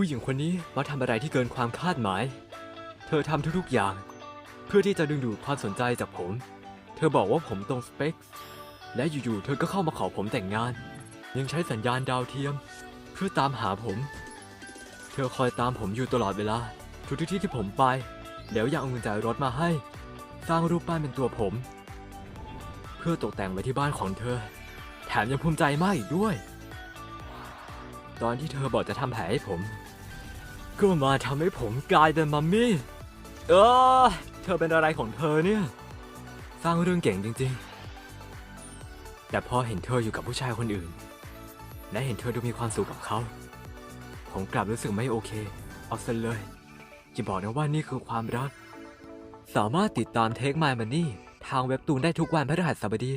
ผู้หญิงคนนี้มาทำอะไรที่เกินความคาดหมาย เธอทำทุกๆอย่าง เพื่อที่จะดึงดูดความสนใจจากผม เธอบอกว่าผมตรงสเปค และอยู่ๆ เธอก็เข้ามาขอผมแต่งงาน ยังใช้สัญญาณดาวเทียม เพื่อตามหาผม เธอคอยตามผมอยู่ตลอดเวลา ทุกที่ที่ผมไป แล้วยังเอาเงินจ่ายรถมาให้ สร้างรูปปั้นเป็นตัวผม เพื่อตกแต่งไว้ที่บ้านของเธอ แถมยังภูมิใจมากอีกด้วย ตอนที่เธอบอกจะทำแผลให้ผม ก็มาทำให้ผมกลายเป็นมัมมี่ เออ เธอเป็นอะไรของเธอเนี่ยสร้างเรื่องเก่งจริงๆ แต่พอเห็นเธออยู่กับผู้ชายคนอื่น และเห็นเธอดูมีความสุขกับเขา ผมกลับรู้สึกไม่โอเค เอาซะเลยจะบอกนะว่านี่คือความรัก สามารถติดตามเทค My Money ทางเว็บตูนได้ทุกวันพฤหัสบดี